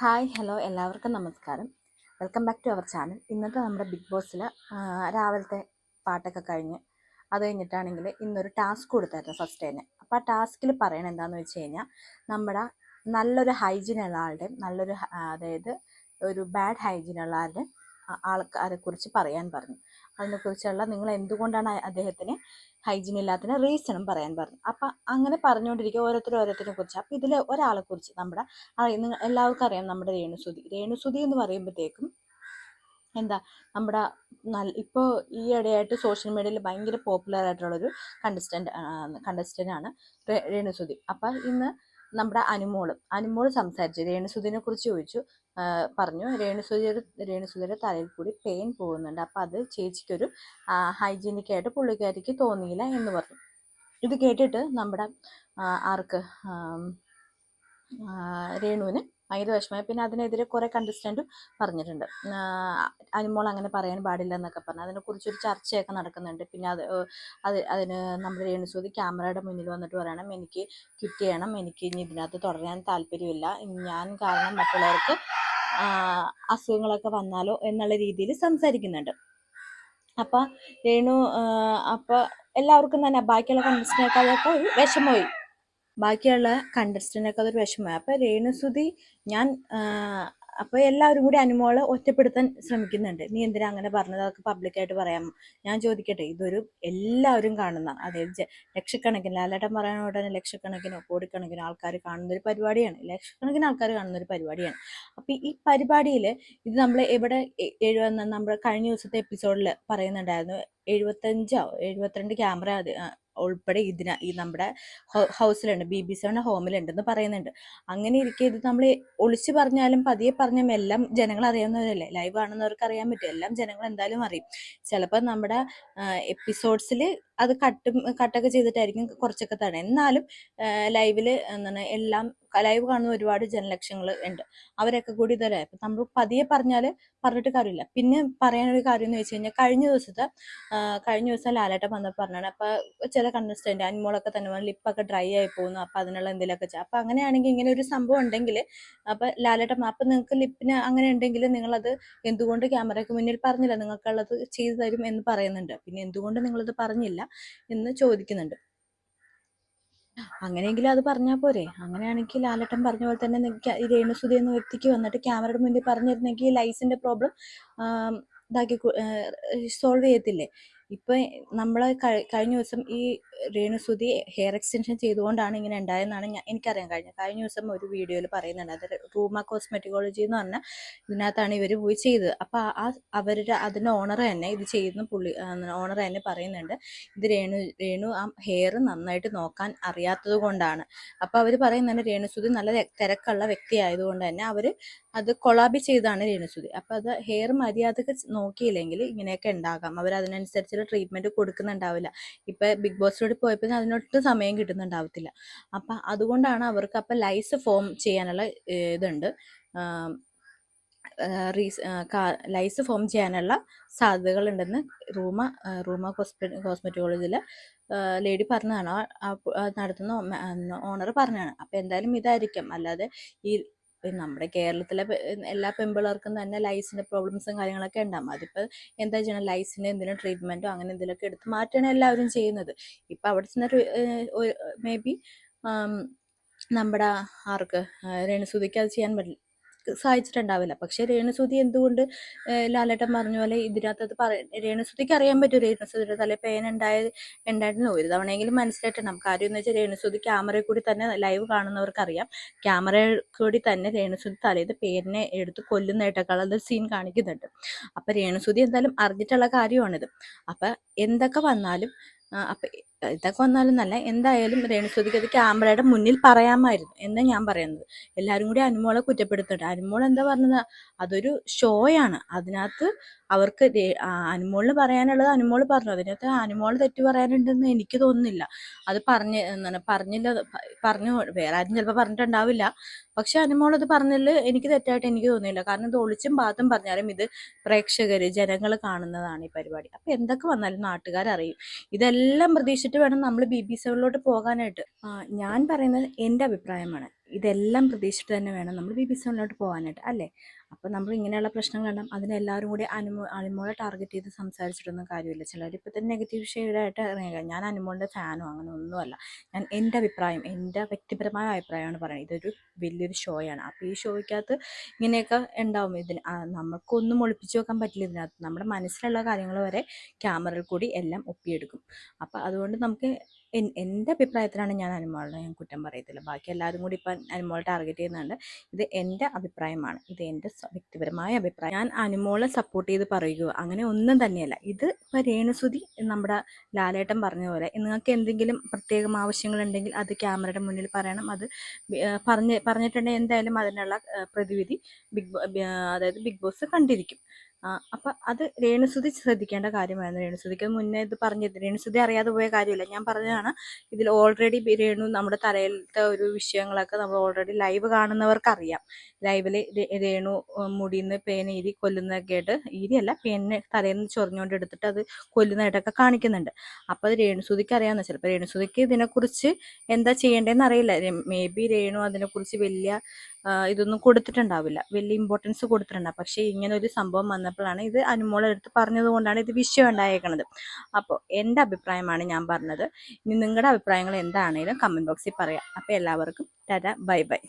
Hi hello എല്ലാവർക്കും നമസ്കാരം. Welcome back to our channel. ഇന്നത്തെ നമ്മുടെ ബിഗ് ബോസിൽ രാവിലത്തെ പാട്ടൊക്കെ കഴിഞ്ഞ് അത് കഴിഞ്ഞിട്ടാണെങ്കിൽ ഇന്നൊരു ടാസ്ക് കൊടുത്തായിരുന്നു ഫസ്റ്റ് തന്നെ. അപ്പോൾ ആ ടാസ്കിൽ പറയണത് എന്താണെന്ന് വെച്ച് കഴിഞ്ഞാൽ നമ്മുടെ നല്ലൊരു ഹൈജീൻ ഉള്ള ആളുടെയും നല്ലൊരു അതായത് ഒരു ബാഡ് ഹൈജീൻ ഉള്ള ആളുടെ ആൾക്കാരെ കുറിച്ച് പറയാൻ പറഞ്ഞു. അതിനെക്കുറിച്ചുള്ള നിങ്ങൾ എന്തുകൊണ്ടാണ് അദ്ദേഹത്തിന് ഹൈജീൻ ഇല്ലാത്തതിന് റീസണും പറയാൻ പറഞ്ഞു. അപ്പം അങ്ങനെ പറഞ്ഞുകൊണ്ടിരിക്കുക ഓരോരുത്തർ ഓരോരുത്തരെ കുറിച്ച്. അപ്പം ഇതിൽ ഒരാളെ കുറിച്ച് നമ്മുടെ എല്ലാവർക്കും അറിയാം നമ്മുടെ രേണുസുതി. രേണുസുതി എന്ന് പറയുമ്പോഴത്തേക്കും എന്താ നമ്മുടെ നല്ല ഇപ്പോൾ ഈ ഇടയായിട്ട് സോഷ്യൽ മീഡിയയിൽ ഭയങ്കര പോപ്പുലർ ആയിട്ടുള്ളൊരു കണ്ടസ്റ്റന്റ് കണ്ടസ്റ്റന്റ് ആണ് രേണുസുതി. അപ്പം ഇന്ന് നമ്മുടെ അനുമോൾ അനുമോൾ സംസാരിച്ചു. രേണുസുതിനെ കുറിച്ച് ചോദിച്ചു. പറഞ്ഞു. രേണുസുതിയുടെ രേണുസുതിയുടെ തലയിൽ കൂടി പെയിൻ പോകുന്നുണ്ട്. അപ്പം അത് ചേച്ചിക്കൊരു ഹൈജീനിക് ആയിട്ട് പുള്ളിക്കാരിക്ക് തോന്നിയില്ല എന്ന് പറഞ്ഞു. ഇത് കേട്ടിട്ട് നമ്മുടെ ആർക്ക് രേണുവിന് ഭയങ്കര വിഷമമായി. പിന്നെ അതിനെതിരെ കുറേ കണ്ടസ്റ്റന്റും പറഞ്ഞിട്ടുണ്ട്. അനുമോൾ അങ്ങനെ പറയാൻ പാടില്ല എന്നൊക്കെ പറഞ്ഞു. അതിനെക്കുറിച്ചൊരു ചർച്ചയൊക്കെ നടക്കുന്നുണ്ട്. പിന്നെ അത് അത് അതിന് നമ്മുടെ രേണുസൂതി ക്യാമറയുടെ മുന്നിൽ വന്നിട്ട് പറയണം എനിക്ക് കിട്ടിയണം. ചെയ്യണം എനിക്ക് ഇനി ഇതിനകത്ത് തുടരാൻ താല്പര്യമില്ല. ഞാൻ കാരണം മറ്റുള്ളവർക്ക് അസുഖങ്ങളൊക്കെ വന്നാലോ എന്നുള്ള രീതിയിൽ സംസാരിക്കുന്നുണ്ട്. അപ്പം രേണു അപ്പോൾ എല്ലാവർക്കും തന്നെ ബാക്കിയുള്ള കണ്ടസ്റ്റന്റെക്കാളൊക്കെ ഒരു വിഷമമായി. ബാക്കിയുള്ള കണ്ടസ്റ്റിനേക്കാൾ ഒരു വിഷമമായി. അപ്പോൾ രേണുസുതി ഞാൻ അപ്പോൾ എല്ലാവരും കൂടി അനുമോളെ ഒറ്റപ്പെടുത്താൻ ശ്രമിക്കുന്നുണ്ട്. നീ എന്തിനാ അങ്ങനെ പറഞ്ഞത്? അതൊക്കെ പബ്ലിക്കായിട്ട് പറയാം. ഞാൻ ചോദിക്കട്ടെ ഇതൊരു എല്ലാവരും കാണുന്ന അതായത് ലക്ഷക്കണക്കിന് ലാലേട്ടൻ പറയാൻ ഉടനെ ലക്ഷക്കണക്കിനോ കോടിക്കണക്കിനോ ആൾക്കാർ കാണുന്ന ഒരു പരിപാടിയാണ്. ലക്ഷക്കണക്കിന് ആൾക്കാർ കാണുന്ന ഒരു പരിപാടിയാണ്. അപ്പോൾ ഈ പരിപാടിയിൽ ഇത് നമ്മൾ എവിടെ എഴുതുന്ന നമ്മുടെ കഴിഞ്ഞ ദിവസത്തെ എപ്പിസോഡിൽ പറയുന്നുണ്ടായിരുന്നു. എഴുപത്തഞ്ചോ എഴുപത്തിരണ്ട് ക്യാമറ ഉൾപ്പെടെ ഇതിന ഈ നമ്മുടെ ഹൗസിലുണ്ട് ബി ബി സെവൻ ഹോമിലുണ്ടെന്ന് പറയുന്നുണ്ട്. അങ്ങനെ ഇരിക്കെ ഇത് നമ്മൾ ഒളിച്ചു പറഞ്ഞാലും പതിയെ പറഞ്ഞാലും എല്ലാം ജനങ്ങൾ അറിയാവുന്നവരല്ലേ? ലൈവ് ആണെന്നവർക്ക് അറിയാൻ പറ്റും. എല്ലാം ജനങ്ങൾ എന്തായാലും അറിയും. ചിലപ്പോൾ നമ്മുടെ എപ്പിസോഡ്സിൽ അത് കട്ടും കട്ടൊക്കെ ചെയ്തിട്ടായിരിക്കും കുറച്ചൊക്കെ തടയും എന്നാലും ലൈവിൽ എന്താണ് എല്ലാം ലൈവ് കാണുന്ന ഒരുപാട് ജനലക്ഷ്യങ്ങൾ ഉണ്ട്. അവരൊക്കെ കൂടി ഇതല്ലേ അപ്പം നമ്മൾ പതിയെ പറഞ്ഞാൽ പറഞ്ഞിട്ട് കാര്യമില്ല. പിന്നെ പറയാനൊരു കാര്യം എന്ന് വെച്ച് കഴിഞ്ഞാൽ കഴിഞ്ഞ ദിവസത്തെ കഴിഞ്ഞ ദിവസം ലാലേട്ടൻ വന്നപ്പോൾ പറഞ്ഞാണ് അപ്പോൾ ചില കണ്ടസ്റ്റന്റ് അനിമോളൊക്കെ തന്നെ ലിപ്പൊക്കെ ഡ്രൈ ആയി പോകുന്നു അപ്പം അതിനുള്ള എന്തെങ്കിലുമൊക്കെ ചെയ്യാം. അപ്പം അങ്ങനെയാണെങ്കിൽ ഇങ്ങനെ ഒരു സംഭവം ഉണ്ടെങ്കിൽ അപ്പം ലാലേട്ടൻ അപ്പം നിങ്ങൾക്ക് ലിപ്പിന് അങ്ങനെ ഉണ്ടെങ്കിൽ നിങ്ങളത് എന്തുകൊണ്ട് ക്യാമറയ്ക്ക് മുന്നിൽ പറഞ്ഞില്ല? നിങ്ങൾക്കുള്ളത് ചെയ്തു തരും എന്ന് പറയുന്നുണ്ട്. പിന്നെ എന്തുകൊണ്ട് നിങ്ങളത് പറഞ്ഞില്ല? എന്ന് ചോദിക്കുന്നുണ്ട്. അങ്ങനെയെങ്കിൽ അത് പറഞ്ഞാൽ പോരെ. അങ്ങനെയാണെങ്കിൽ ലാലട്ടൻ പറഞ്ഞ പോലെ തന്നെ ഈ രേണുസുതി എന്ന വ്യക്തിക്ക് വന്നിട്ട് ക്യാമറയുടെ മുന്നിൽ പറഞ്ഞിരുന്നെങ്കിൽ ലൈസിന്റെ പ്രോബ്ലം ഇതാക്കി സോൾവ് ചെയ്യത്തില്ലേ? ഇപ്പൊ നമ്മൾ കഴിഞ്ഞ ദിവസം ഈ രേണുസുതി ഹെയർ എക്സ്റ്റൻഷൻ ചെയ്തുകൊണ്ടാണ് ഇങ്ങനെ ഉണ്ടായെന്നാണ് ഞാൻ എനിക്കറിയാൻ കഴിഞ്ഞത്. കഴിഞ്ഞ ദിവസം ഒരു വീഡിയോയിൽ പറയുന്നുണ്ട്. അത് റൂമ കോസ്മെറ്റിക്കോളജി എന്ന് പറഞ്ഞാൽ ഇതിനകത്താണ് ഇവർ പോയി ചെയ്തത്. അപ്പോൾ ആ അവരുടെ അതിന്റെ ഓണർ തന്നെ ഇത് ചെയ്യുന്ന പുള്ളി ഓണർ തന്നെ പറയുന്നുണ്ട്. ഇത് രേണു രേണു ആ ഹെയർ നന്നായിട്ട് നോക്കാൻ അറിയാത്തത് കൊണ്ടാണ്. അപ്പോൾ അവർ പറയുന്നുണ്ട് രേണുസുതി നല്ല തിരക്കുള്ള വ്യക്തി ആയതുകൊണ്ട് തന്നെ അവർ അത് കൊളാബി ചെയ്താണ് രേണുസുതി. അപ്പോൾ അത് ഹെയർ മര്യാദയ്ക്ക് നോക്കിയില്ലെങ്കിൽ ഇങ്ങനെയൊക്കെ ഉണ്ടാകാം. അവർ അതിനനുസരിച്ചുള്ള ട്രീറ്റ്മെന്റ് കൊടുക്കുന്നുണ്ടാവില്ല. ഇപ്പം ബിഗ് ബോസിലൂടെ പോയപ്പോൾ അതിനൊട്ടും സമയം കിട്ടുന്നുണ്ടാവത്തില്ല. അപ്പം അതുകൊണ്ടാണ് അവർക്ക് അപ്പം ലൈസ് ഫോം ചെയ്യാനുള്ള ഇതുണ്ട്. റീസ് ലൈസ് ഫോം ചെയ്യാനുള്ള സാധ്യതകളുണ്ടെന്ന് റൂമ റൂമ ഹോസ്പിറ്റൽ കോസ്മെറ്റോളജിയിൽ ലേഡി പറഞ്ഞതാണ്. നടത്തുന്ന ഓണർ പറഞ്ഞതാണ്. അപ്പം എന്തായാലും ഇതായിരിക്കും. അല്ലാതെ ഈ ഈ നമ്മുടെ കേരളത്തിലെ എല്ലാ പെമ്പിളർക്കും തന്നെ ലൈസിന്റെ പ്രോബ്ലംസും കാര്യങ്ങളൊക്കെ ഉണ്ടാകും അതിപ്പോൾ എന്താ ചെയ്യണം? ലൈസിന് എന്തെങ്കിലും ട്രീറ്റ്മെന്റോ അങ്ങനെ എന്തെങ്കിലുമൊക്കെ എടുത്ത് മാറ്റാണ് എല്ലാവരും ചെയ്യുന്നത്. ഇപ്പം അവിടെ ചെന്നൊരു മേ ബി നമ്മുടെ ആർക്ക് രേണുസുതിക്ക് അത് ചെയ്യാൻ പറ്റില്ല. സാധിച്ചിട്ടുണ്ടാവില്ല പക്ഷേ രേണുസുതി എന്തുകൊണ്ട് ലാലേട്ടൻ പറഞ്ഞ പോലെ ഇതിനകത്ത് രേണുസുതിക്ക് അറിയാൻ പറ്റും രേണുസുതിയുടെ തല പേൻ ഉണ്ടായ ഉണ്ടായിരുന്നു. ഒരു തവണയെങ്കിലും മനസ്സിലായിട്ടുണ്ട്. കാര്യം എന്ന് വെച്ചാൽ രേണുസുതി ക്യാമറയിൽ കൂടി തന്നെ ലൈവ് കാണുന്നവർക്ക് അറിയാം ക്യാമറയിൽ കൂടി തന്നെ രേണുസുതി തലേത് പേരിനെ എടുത്ത് കൊല്ലുന്നതായിട്ടൊക്കെ അത് സീൻ കാണിക്കുന്നുണ്ട്. അപ്പം രേണുസുതി എന്തായാലും അറിഞ്ഞിട്ടുള്ള കാര്യമാണിത്. അപ്പം എന്തൊക്കെ വന്നാലും അപ്പൊ ഇതൊക്കെ വന്നാലും നല്ല. എന്തായാലും രേണുസ്വതിക്ക് അത് ക്യാമറയുടെ മുന്നിൽ പറയാമായിരുന്നു. എന്നാ ഞാൻ പറയുന്നത്. എല്ലാവരും കൂടി അനുമോളെ കുറ്റപ്പെടുത്തുന്നുണ്ട് അനുമോൾ എന്താ പറഞ്ഞത്? അതൊരു ഷോയാണ്. അതിനകത്ത് അവർക്ക് അനുമോളിന് പറയാനുള്ളത് അനുമോൾ പറഞ്ഞു. അതിനകത്ത് അനുമോൾ തെറ്റ് പറയാനുണ്ടെന്ന് എനിക്ക് തോന്നുന്നില്ല. അത് പറഞ്ഞ് എന്താണ് പറഞ്ഞില്ല പറഞ്ഞു വേറെ ആരും ചിലപ്പോൾ പറഞ്ഞിട്ടുണ്ടാവില്ല. പക്ഷെ അനുമോൾ അത് പറഞ്ഞതിൽ എനിക്ക് തെറ്റായിട്ട് എനിക്ക് തോന്നുന്നില്ല കാരണം ഇത് ഒളിച്ചും പാത്തും പറഞ്ഞാലും ഇത് പ്രേക്ഷകർ ജനങ്ങൾ കാണുന്നതാണ് ഈ പരിപാടി. അപ്പോൾ എന്തൊക്കെ വന്നാലും നാട്ടുകാരറിയും. ഇതെല്ലാം പ്രതീക്ഷിച്ചിട്ട് വേണം നമ്മൾ ബി ബി സികളിലോട്ട് പോകാനായിട്ട്. ഞാൻ പറയുന്നത് എന്റെ അഭിപ്രായമാണ്. ഇതെല്ലാം പ്രതീക്ഷിച്ചിട്ട് തന്നെ വേണം നമ്മൾ ബി ബി സെവനിലോട്ട് പോകാനായിട്ട് അല്ലേ? അപ്പോൾ നമ്മൾ ഇങ്ങനെയുള്ള പ്രശ്നങ്ങൾ പ്രശ്നങ്ങളെല്ലാം അതിനെല്ലാവരും കൂടി അനുമോ അനുമോളെ ടാർഗറ്റ് ചെയ്ത് സംസാരിച്ചിട്ടൊന്നും കാര്യമില്ല. ചിലർ ഇപ്പോൾ തന്നെ നെഗറ്റീവ് ഷെയ്ഡായിട്ട് ഇറങ്ങിയ ഞാൻ അനുമോളിന്റെ ഫാനോ അങ്ങനെ ഒന്നുമല്ല. ഞാൻ എന്റെ അഭിപ്രായം എന്റെ വ്യക്തിപരമായ അഭിപ്രായമാണ് പറയുന്നത്. ഇതൊരു വലിയൊരു ഷോയാണ് അപ്പോൾ ഈ ഷോയ്ക്കകത്ത് ഇങ്ങനെയൊക്കെ ഉണ്ടാവും. ഇതിന് നമുക്കൊന്നും ഒളിപ്പിച്ച് വെക്കാൻ പറ്റില്ല ഇതിനകത്ത്. നമ്മുടെ മനസ്സിലുള്ള കാര്യങ്ങൾ വരെ ക്യാമറയിൽ കൂടി എല്ലാം ഒപ്പിയെടുക്കും. അപ്പോൾ അതുകൊണ്ട് നമുക്ക് എന്റെ അഭിപ്രായത്തിലാണ് ഞാൻ അനുമോളിനെ ഞാൻ കുറ്റം പറയത്തില്ല. ബാക്കി എല്ലാവരും കൂടി ഇപ്പം അനുമോൾ ടാർഗറ്റ് ചെയ്യുന്നുണ്ട്. ഇത് എന്റെ അഭിപ്രായമാണ്. ഇത് എന്റെ വ്യക്തിപരമായ അഭിപ്രായം. ഞാൻ അനുമോളെ സപ്പോർട്ട് ചെയ്ത് പറയുകയോ അങ്ങനെ ഒന്നും തന്നെയല്ല. ഇത് ഇപ്പോൾ രേണുസുതി നമ്മുടെ ലാലേട്ടൻ പറഞ്ഞ പോലെ നിങ്ങൾക്ക് എന്തെങ്കിലും പ്രത്യേകം ആവശ്യങ്ങളുണ്ടെങ്കിൽ അത് ക്യാമറയുടെ മുന്നിൽ പറയണം. അത് പറഞ്ഞ് പറഞ്ഞിട്ടുണ്ടെങ്കിൽ എന്തായാലും അതിനുള്ള പ്രതിവിധി ബിഗ് അതായത് ബിഗ് ബോസ് കണ്ടിരിക്കും. അപ്പം അത് രേണുസുതി ശ്രദ്ധിക്കേണ്ട കാര്യമായിരുന്നു. രേണുസുതിക്ക് മുന്നേ ഇത് പറഞ്ഞത് രേണുസുതി അറിയാതെ പോയ കാര്യമില്ല. ഞാൻ പറഞ്ഞതാണ് ഇതിൽ ഓൾറെഡി രേണു നമ്മുടെ തലയിലത്തെ ഒരു വിഷയങ്ങളൊക്കെ നമ്മൾ ഓൾറെഡി ലൈവ് കാണുന്നവർക്ക് അറിയാം ലൈവിൽ രേണു മുടിന്ന് പേന ഈരി കൊല്ലുന്നതൊക്കെ ആയിട്ട് ഈരിയല്ല പേനെ തലയിൽ നിന്ന് ചൊറിഞ്ഞുകൊണ്ട് എടുത്തിട്ട് അത് കൊല്ലുന്നതായിട്ടൊക്കെ കാണിക്കുന്നുണ്ട്. അപ്പോൾ അത് രേണുസുതിക്ക് അറിയാമെന്ന് ചിലപ്പോൾ രേണുസുതിക്ക് ഇതിനെക്കുറിച്ച് എന്താ ചെയ്യേണ്ടതെന്ന് അറിയില്ല. മേ ബി രേണു അതിനെക്കുറിച്ച് വലിയ ഇതൊന്നും കൊടുത്തിട്ടുണ്ടാവില്ല. വലിയ ഇമ്പോർട്ടൻസ് കൊടുത്തിട്ടുണ്ടാവും പക്ഷേ ഇങ്ങനെ ഒരു സംഭവം വന്നപ്പോഴാണ് ഇത് അനുമോളെ പറഞ്ഞതുകൊണ്ടാണ് പറഞ്ഞത് കൊണ്ടാണ് ഇത് വിഷയം ഉണ്ടായേക്കണത്. അപ്പോൾ എന്റെ അഭിപ്രായമാണ് ഞാൻ പറഞ്ഞത്. ഇനി നിങ്ങളുടെ അഭിപ്രായങ്ങൾ എന്താണെങ്കിലും കമന്റ് ബോക്സിൽ പറയാം. അപ്പോൾ എല്ലാവർക്കും ടാറ്റ ബൈ ബൈ.